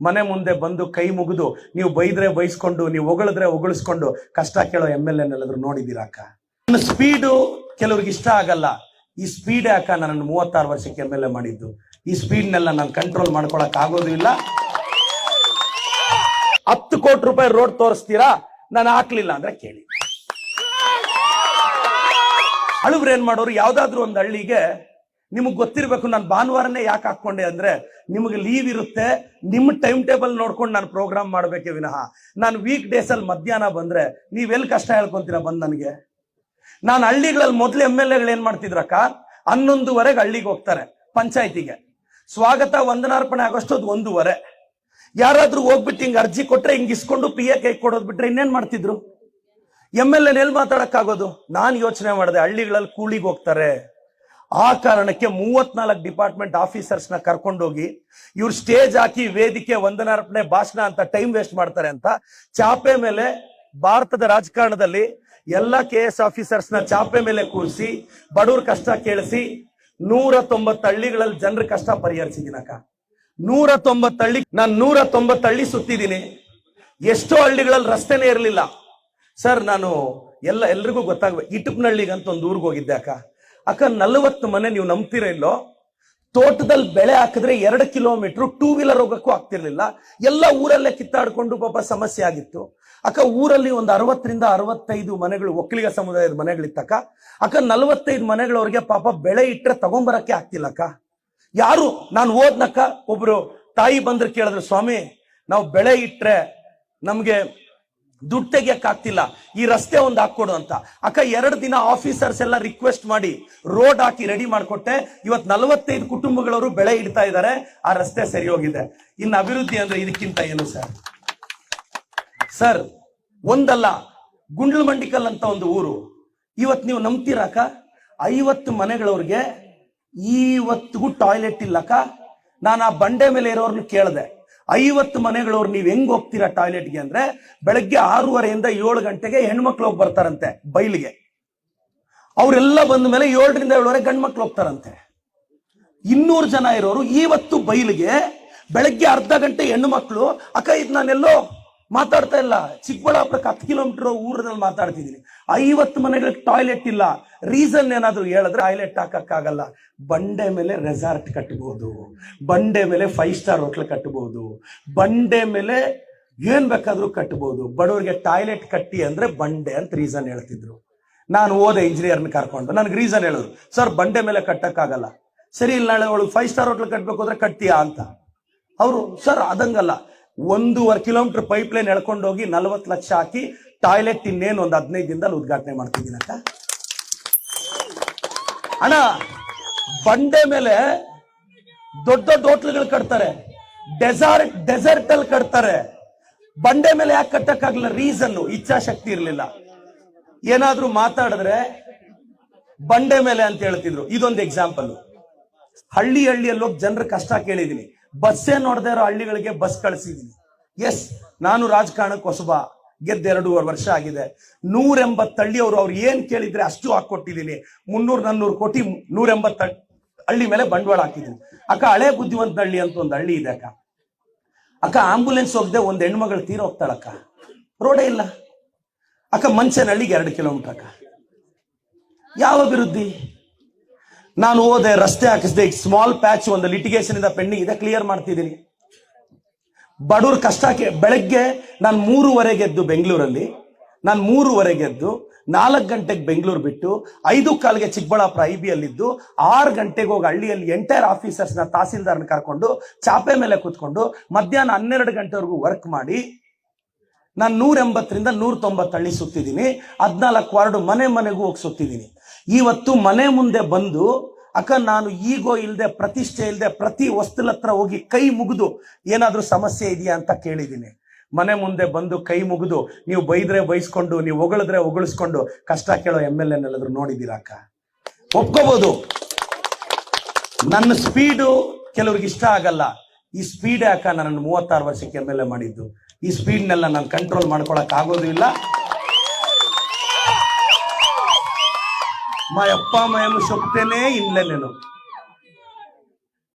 ಮನೆ ಮುಂದೆ ಬಂದು ಕೈ ಮುಗಿದು ನೀವು ಬೈದ್ರೆ ಬೈಸ್ಕೊಂಡು, ನೀವು ಹೊಗಳಿದ್ರೆ ಹೊಗಳಿಸ್ಕೊಂಡು ಕಷ್ಟ ಕೇಳೋ ಎಂ ಎಲ್ ಎನ್ನೆಲ್ಲಾದ್ರೂ ನೋಡಿದ್ದೀರಾ ಅಕ್ಕ? ನನ್ನ ಸ್ಪೀಡು ಕೆಲವ್ರಿಗೆ ಇಷ್ಟ ಆಗಲ್ಲ. ಈ ಸ್ಪೀಡ್ ಅಕ್ಕ ನನ್ನ ಮೂವತ್ತಾರು ವರ್ಷಕ್ಕೆ ಎಂ ಎಲ್ ಎ ಮಾಡಿದ್ದು. ಈ ಸ್ಪೀಡ್ನೆಲ್ಲ ನಾನು ಕಂಟ್ರೋಲ್ ಮಾಡ್ಕೊಳಕ್ ಆಗೋದು ಇಲ್ಲ. ಹತ್ತು ಕೋಟಿ ರೂಪಾಯಿ ರೋಡ್ ತೋರಿಸ್ತೀರಾ? ನಾನು ಹಾಕ್ಲಿಲ್ಲ ಅಂದ್ರೆ ಕೇಳಿ. ಅಳುವ್ರು ಏನ್ ಮಾಡೋರು, ಯಾವ್ದಾದ್ರು ಒಂದು ಹಳ್ಳಿಗೆ ನಿಮಗೆ ಗೊತ್ತಿರಬೇಕು ನಾನು ಭಾನುವಾರನೇ ಯಾಕೆ ಹಾಕೊಂಡೆ ಅಂದ್ರೆ ನಿಮಗೆ ಲೀವ್ ಇರುತ್ತೆ ನಿಮ್ಮ ಟೈಮ್ ಟೇಬಲ್ ನೋಡ್ಕೊಂಡು ನಾನು ಪ್ರೋಗ್ರಾಮ್ ಮಾಡಬೇಕೆ ವಿನಃ. ನಾನು ವೀಕ್ ಡೇಸ್ ಅಲ್ಲಿ ಮಧ್ಯಾಹ್ನ ಬಂದ್ರೆ ನೀವೆಲ್ಲಿ ಕಷ್ಟ ಹೇಳ್ಕೊಂತೀರಾ ಬಂದ್ ನನಗೆ? ನಾನು ಹಳ್ಳಿಗಳಲ್ಲಿ ಮೊದಲು ಎಂ ಎಲ್ ಎಗಳು ಏನ್ ಮಾಡ್ತಿದ್ರಕ್ಕ? ಹನ್ನೊಂದುವರೆಗೆ ಹಳ್ಳಿಗೆ ಹೋಗ್ತಾರೆ ಪಂಚಾಯತಿಗೆ. ಸ್ವಾಗತ, ವಂದನಾರ್ಪಣೆ ಆಗೋಷ್ಟೊದು ಒಂದೂವರೆ. ಯಾರಾದ್ರೂ ಹೋಗ್ಬಿಟ್ಟು ಹಿಂಗ್ ಅರ್ಜಿ ಕೊಟ್ರೆ ಹಿಂಗೆ ಇಸ್ಕೊಂಡು ಪಿ ಎ ಕೈ ಕೊಡೋದು ಬಿಟ್ರೆ ಇನ್ನೇನ್ ಮಾಡ್ತಿದ್ರು? ಎಂ ಎಲ್ ಎನ್ ಎಲ್ಲಿ ಮಾತಾಡಕ್ಕಾಗೋದು? ನಾನು ಯೋಚನೆ ಮಾಡಿದೆ ಹಳ್ಳಿಗಳಲ್ಲಿ ಕೂಳಿಗೆ ಹೋಗ್ತಾರೆ. ಆ ಕಾರಣಕ್ಕೆ ಮೂವತ್ನಾಲ್ಕು ಡಿಪಾರ್ಟ್ಮೆಂಟ್ ಆಫೀಸರ್ಸ್ನ ಕರ್ಕೊಂಡೋಗಿ ಇವ್ರು ಸ್ಟೇಜ್ ಹಾಕಿ ವೇದಿಕೆ ವಂದನಾರ್ಪಣೆ ಭಾಷಣ ಅಂತ ಟೈಮ್ ವೇಸ್ಟ್ ಮಾಡ್ತಾರೆ ಅಂತ ಚಾಪೆ ಮೇಲೆ ಭಾರತದ ರಾಜಕಾರಣದಲ್ಲಿ ಎಲ್ಲ ಕೆ ಎಸ್ ಆಫೀಸರ್ಸ್ನ ಚಾಪೆ ಮೇಲೆ ಕೂರಿಸಿ, ಬಡವ್ರ ಕಷ್ಟ ಕೇಳಿಸಿ, ನೂರ ತೊಂಬತ್ತು ಹಳ್ಳಿಗಳಲ್ಲಿ ಜನರ ಕಷ್ಟ ಪರಿಹರಿಸಿದ್ದೀನಕ್ಕ. ನೂರ ತೊಂಬತ್ತು ಹಳ್ಳಿ, ನಾನು ನೂರ ತೊಂಬತ್ತು ಹಳ್ಳಿ ಸುತ್ತಿದ್ದೀನಿ. ಎಷ್ಟೋ ಹಳ್ಳಿಗಳಲ್ಲಿ ರಸ್ತೆನೇ ಇರಲಿಲ್ಲ. ಸರ್, ನಾನು ಎಲ್ಲ ಎಲ್ರಿಗೂ ಗೊತ್ತಾಗ್ಬೇಕು. ಇಟುಪ್ನಹಳ್ಳಿಗಂತ ಒಂದು ಊರಿಗೆ ಹೋಗಿದ್ದೆ ಅಕ್ಕ. ಅಕ್ಕ, ನಲವತ್ತು ಮನೆ ನೀವು ನಂಬ್ತೀರ ಇಲ್ಲೋ? ತೋಟದಲ್ಲಿ ಬೆಳೆ ಹಾಕಿದ್ರೆ ಎರಡು ಕಿಲೋಮೀಟರ್ ಟೂ ವೀಲರ್ ಹೋಗಕ್ಕೂ ಆಗ್ತಿರ್ಲಿಲ್ಲ. ಎಲ್ಲ ಊರಲ್ಲೇ ಕಿತ್ತಾಡ್ಕೊಂಡು ಪಾಪ ಸಮಸ್ಯೆ ಆಗಿತ್ತು. ಅಕ್ಕ, ಊರಲ್ಲಿ ಒಂದು ಅರವತ್ತರಿಂದ ಅರವತ್ತೈದು ಮನೆಗಳು, ಒಕ್ಕಲಿಗ ಸಮುದಾಯದ ಮನೆಗಳಿತ್ತಕ್ಕ ಅಕ್ಕ. ನಲವತ್ತೈದು ಮನೆಗಳವ್ರಿಗೆ ಪಾಪ ಬೆಳೆ ಇಟ್ಟರೆ ತಗೊಂಬರಕ್ಕೆ ಆಗ್ತಿಲ್ಲ ಅಕ್ಕ. ಯಾರು? ನಾನು ಓದ್ನಕ್ಕ, ಒಬ್ರು ತಾಯಿ ಬಂದ್ರೆ ಕೇಳಿದ್ರು, ಸ್ವಾಮಿ, ನಾವು ಬೆಳೆ ಇಟ್ಟರೆ ನಮ್ಗೆ ದುಡ್ಡು ತೆಗಿಯಕ್ ಆಗ್ತಿಲ್ಲ ಈ ರಸ್ತೆ ಒಂದು ಹಾಕ್ಕೊಡು ಅಂತ. ಅಕ್ಕ, ಎರಡು ದಿನ ಆಫೀಸರ್ಸ್ ಎಲ್ಲ ರಿಕ್ವೆಸ್ಟ್ ಮಾಡಿ ರೋಡ್ ಹಾಕಿ ರೆಡಿ ಮಾಡಿಕೊಟ್ಟೆ. ಇವತ್ ನಲವತ್ತೈದು ಕುಟುಂಬಗಳವರು ಬೆಳೆ ಇಡ್ತಾ ಇದ್ದಾರೆ. ಆ ರಸ್ತೆ ಸರಿ ಹೋಗಿದೆ. ಇನ್ನು ಅಭಿವೃದ್ಧಿ ಅಂದ್ರೆ ಇದಕ್ಕಿಂತ ಏನು, ಸರ್? ಸರ್, ಒಂದಲ್ಲ ಗುಂಡ್ಲ ಮಂಡಿಕಲ್ ಅಂತ ಒಂದು ಊರು. ಇವತ್ ನೀವು ನಂಬ್ತೀರಾಕ ಐವತ್ತು ಮನೆಗಳವ್ರಿಗೆ ಇವತ್ತಿಗೂ ಟಾಯ್ಲೆಟ್ ಇಲ್ಲಕ್ಕ ನಾನು ಆ ಬಂಡೆ ಮೇಲೆ ಇರೋರ್ನ ಕೇಳಿದೆ. ಐವತ್ತು ಮನೆಗಳವ್ರು ನೀವು ಹೆಂಗ್ ಹೋಗ್ತೀರಾ ಟಾಯ್ಲೆಟ್ಗೆ ಅಂದ್ರೆ ಬೆಳಗ್ಗೆ ಆರೂವರೆಯಿಂದ ಏಳು ಗಂಟೆಗೆ ಹೆಣ್ಮಕ್ಳು ಹೋಗಿ ಬರ್ತಾರಂತೆ ಬೈಲಿಗೆ. ಅವರೆಲ್ಲ ಬಂದ ಮೇಲೆ ಏಳರಿಂದ ಏಳುವರೆ ಗಂಡು ಮಕ್ಳು ಹೋಗ್ತಾರಂತೆ. ಇನ್ನೂರು ಜನ ಇರೋರು ಇವತ್ತು ಬೈಲಿಗೆ ಬೆಳಗ್ಗೆ ಅರ್ಧ ಗಂಟೆ ಹೆಣ್ಣು ಮಕ್ಕಳು ಅಕ್ಕ, ಇದು ನಾನೆಲ್ಲೋ ಮಾತಾಡ್ತಾ ಇಲ್ಲ. ಚಿಕ್ಕಬಳ್ಳಾಪುರಕ್ಕೆ ಹತ್ತು ಕಿಲೋಮೀಟರ್ ಊರಲ್ಲಿ ಮಾತಾಡ್ತಿದ್ದೀನಿ. ಐವತ್ತು ಮನೆಗಳಿಗೆ ಟಾಯ್ಲೆಟ್ ಇಲ್ಲ. ರೀಸನ್ ಏನಾದರೂ ಹೇಳಿದ್ರೆ ಟಾಯ್ಲೆಟ್ ಹಾಕಕ್ಕಾಗಲ್ಲ. ಬಂಡೆ ಮೇಲೆ ರೆಸಾರ್ಟ್ ಕಟ್ಟಬಹುದು ಬಂಡೆ ಮೇಲೆ ಫೈವ್ ಸ್ಟಾರ್ ಹೋಟ್ಲ್ ಕಟ್ಟಬಹುದು ಬಂಡೆ ಮೇಲೆ ಏನು ಬೇಕಾದರೂ ಕಟ್ಟಬಹುದು ಬಡವರಿಗೆ ಟಾಯ್ಲೆಟ್ ಕಟ್ಟಿ ಅಂದ್ರೆ ಬಂಡೆ ಅಂತ ರೀಸನ್ ಹೇಳ್ತಿದ್ರು. ನಾನು ಓದೆ ಇಂಜಿನಿಯರ್ನ ಕರ್ಕೊಂಡು. ನನಗೆ ರೀಸನ್ ಹೇಳೋದು. ಸರ್ ಬಂಡೆ ಮೇಲೆ ಕಟ್ಟಕ್ಕಾಗಲ್ಲ. ಸರಿ, ಇಲ್ಲ ನಾಳೆ ಅವಳು ಫೈವ್ ಸ್ಟಾರ್ ಹೋಟ್ಲ್ ಕಟ್ಟಬೇಕು ಅಂದ್ರೆ ಕಟ್ತೀಯಾ? ಅಂತ. ಅವರು ಸರ್ ಅದಂಗಲ್ಲ. ಒಂದೂವರೆ ಕಿಲೋಮೀಟರ್ ಪೈಪ್ ಲೈನ್ ಎಳ್ಕೊಂಡು ಹೋಗಿ ನಲವತ್ತು ಲಕ್ಷ ಹಾಕಿ ಟಾಯ್ಲೆಟ್ ಇನ್ನೇನು ಒಂದು ಹದಿನೈದು ದಿನದಲ್ಲಿ ಉದ್ಘಾಟನೆ ಮಾಡ್ತಿದ್ದೀನಕ್ಕ ಅಣ್ಣ, ಬಂಡೆ ಮೇಲೆ ದೊಡ್ಡ ದೊಡ್ಡ ಹೋಟ್ಲ್ಗಳು ಕಟ್ತಾರೆ. ಡೆಸರ್ಟ್ ಡೆಸರ್ಟ್ ಅಲ್ಲಿ ಕಟ್ತಾರೆ. ಬಂಡೆ ಮೇಲೆ ಯಾಕೆ ಕಟ್ಟಕ್ಕಾಗಲ್ಲ ರೀಸನ್ ಇಚ್ಛಾಶಕ್ತಿ ಇರಲಿಲ್ಲ. ಏನಾದ್ರೂ ಮಾತಾಡಿದ್ರೆ ಬಂಡೆ ಮೇಲೆ ಅಂತ ಹೇಳ್ತಿದ್ರು. ಇದೊಂದು ಎಕ್ಸಾಂಪಲ್ ಹಳ್ಳಿ ಹಳ್ಳಿಯಲ್ಲಿ ಹೋಗಿ ಜನರ ಕಷ್ಟ ಕೇಳಿದೀನಿ ಬಸ್ಸೇ ನೋಡದೆ ಇರೋ ಹಳ್ಳಿಗಳಿಗೆ ಬಸ್ ಕಳಿಸಿದೀನಿ. ಎಸ್, ನಾನು ರಾಜಕಾರಣಕ್ಕೆ ಹೊಸಬ. ಗೆದ್ದ ಎರಡೂವರೆ ವರ್ಷ ಆಗಿದೆ. ನೂರ ಹಳ್ಳಿಯವರು ಅವ್ರು ಏನ್ ಕೇಳಿದ್ರೆ ಅಷ್ಟು ಹಾಕೊಟ್ಟಿದ್ದೀನಿ ಮುನ್ನೂರ್ ನಾನ್ನೂರು ಕೋಟಿ ನೂರ ಎಂಬತ್ತು ಹಳ್ಳಿ ಮೇಲೆ ಬಂಡವಾಳ ಹಾಕಿದ್ದೀನಿ. ಅಕ್ಕ, ಹಳೆ ಬುದ್ಧಿವಂತ ಹಳ್ಳಿ ಅಂತ ಒಂದು ಹಳ್ಳಿ ಇದೆ ಅಕ್ಕ. ಅಕ್ಕ, ಆಂಬುಲೆನ್ಸ್ ಹೋಗದೆ ಒಂದು ಹೆಣ್ಮಗಳು ತೀರ ಹೋಗ್ತಾಳಕ್ಕ. ರೋಡೇ ಇಲ್ಲ. ಅಕ್ಕ ಮಂಚನಹಳ್ಳಿಗೆ ಎರಡು ಕಿಲೋಮೀಟರ್ ಅಕ್ಕ. ಯಾವ ಅಭಿವೃದ್ಧಿ? ನಾನು ಹೋದೆ, ರಸ್ತೆ ಹಾಕಿಸಿದೆ ಸ್ಮಾಲ್ ಪ್ಯಾಚ್ ಒಂದು ಲಿಟಿಗೇಷನ್ ಇಂದ ಪೆಂಡಿಂಗ್ ಇದೆ ಕ್ಲಿಯರ್ ಮಾಡ್ತಿದ್ದೀನಿ. ಬಡವ್ರ ಕಷ್ಟಕ್ಕೆ ಬೆಳಗ್ಗೆ ನಾನು ಮೂರುವರೆಗೆ ಎದ್ದು ಬೆಂಗಳೂರಲ್ಲಿ, ನಾನು ಮೂರುವರೆಗೆ ಎದ್ದು ನಾಲ್ಕು ಗಂಟೆಗೆ ಬೆಂಗಳೂರು ಬಿಟ್ಟು ಐದು ಕಾಲಿಗೆ ಚಿಕ್ಕಬಳ್ಳಾಪುರ ಐ ಬಿ ಅಲ್ಲಿದ್ದು ಆರು ಗಂಟೆಗೆ ಹೋಗಿ ಹಳ್ಳಿಯಲ್ಲಿ ಎಂಟೈರ್ ಆಫೀಸರ್ಸ್ನ ತಹಸೀಲ್ದಾರನ ಕರ್ಕೊಂಡು ಚಾಪೆ ಮೇಲೆ ಕೂತ್ಕೊಂಡು ಮಧ್ಯಾಹ್ನ ಹನ್ನೆರಡು ಗಂಟೆವರೆಗೂ ವರ್ಕ್ ಮಾಡಿ ನಾನು ನೂರ ಎಂಬತ್ತರಿಂದ ನೂರ ತೊಂಬತ್ತು ಹಳ್ಳಿ ಸುತ್ತಿದ್ದೀನಿ. ಹದಿನಾಲ್ಕು ವಾರ್ಡು ಮನೆ ಮನೆಗೂ ಹೋಗಿ ಸುತ್ತಿದ್ದೀನಿ. ಇವತ್ತು ಮನೆ ಮುಂದೆ ಬಂದು, ಅಕ್ಕ ನಾನು ಈಗೋ ಇಲ್ಲದೆ ಪ್ರತಿಷ್ಠೆ ಇಲ್ಲದೆ ಪ್ರತಿ ವಸ್ತುಲ ಹೋಗಿ ಕೈ ಮುಗಿದು ಏನಾದರೂ ಸಮಸ್ಯೆ ಇದೆಯಾ ಅಂತ ಕೇಳಿದ್ದೀನಿ. ಮನೆ ಮುಂದೆ ಬಂದು ಕೈ ಮುಗಿದು, ನೀವು ಬೈದ್ರೆ ಬೈಸ್ಕೊಂಡು, ನೀವು ಹೊಗಳಿದ್ರೆ ಹೊಗಳಿಸ್ಕೊಂಡು, ಕಷ್ಟ ಕೇಳೋ ಎಂ ಎಲ್ ಎನ್ನೆಲ್ಲಾದ್ರೂ ನೋಡಿದ್ದೀರಾ ಅಕ್ಕ? ಒಪ್ಕೋಬಹುದು ನನ್ನ ಸ್ಪೀಡು ಕೆಲವ್ರಿಗೆ ಇಷ್ಟ ಆಗಲ್ಲ. ಈ ಸ್ಪೀಡ್ ಅಕ್ಕ ನನ್ನ ಮೂವತ್ತಾರು ವರ್ಷಕ್ಕೆ ಎಂ ಎಲ್ ಎ ಮಾಡಿದ್ದು. ಈ ಸ್ಪೀಡ್ನೆಲ್ಲ ನಾನು ಕಂಟ್ರೋಲ್ ಮಾಡ್ಕೊಳಕ್ ಆಗೋದು ಇಲ್ಲ. మా అప్ప మేము చెప్తేనే ఇన్లే నేను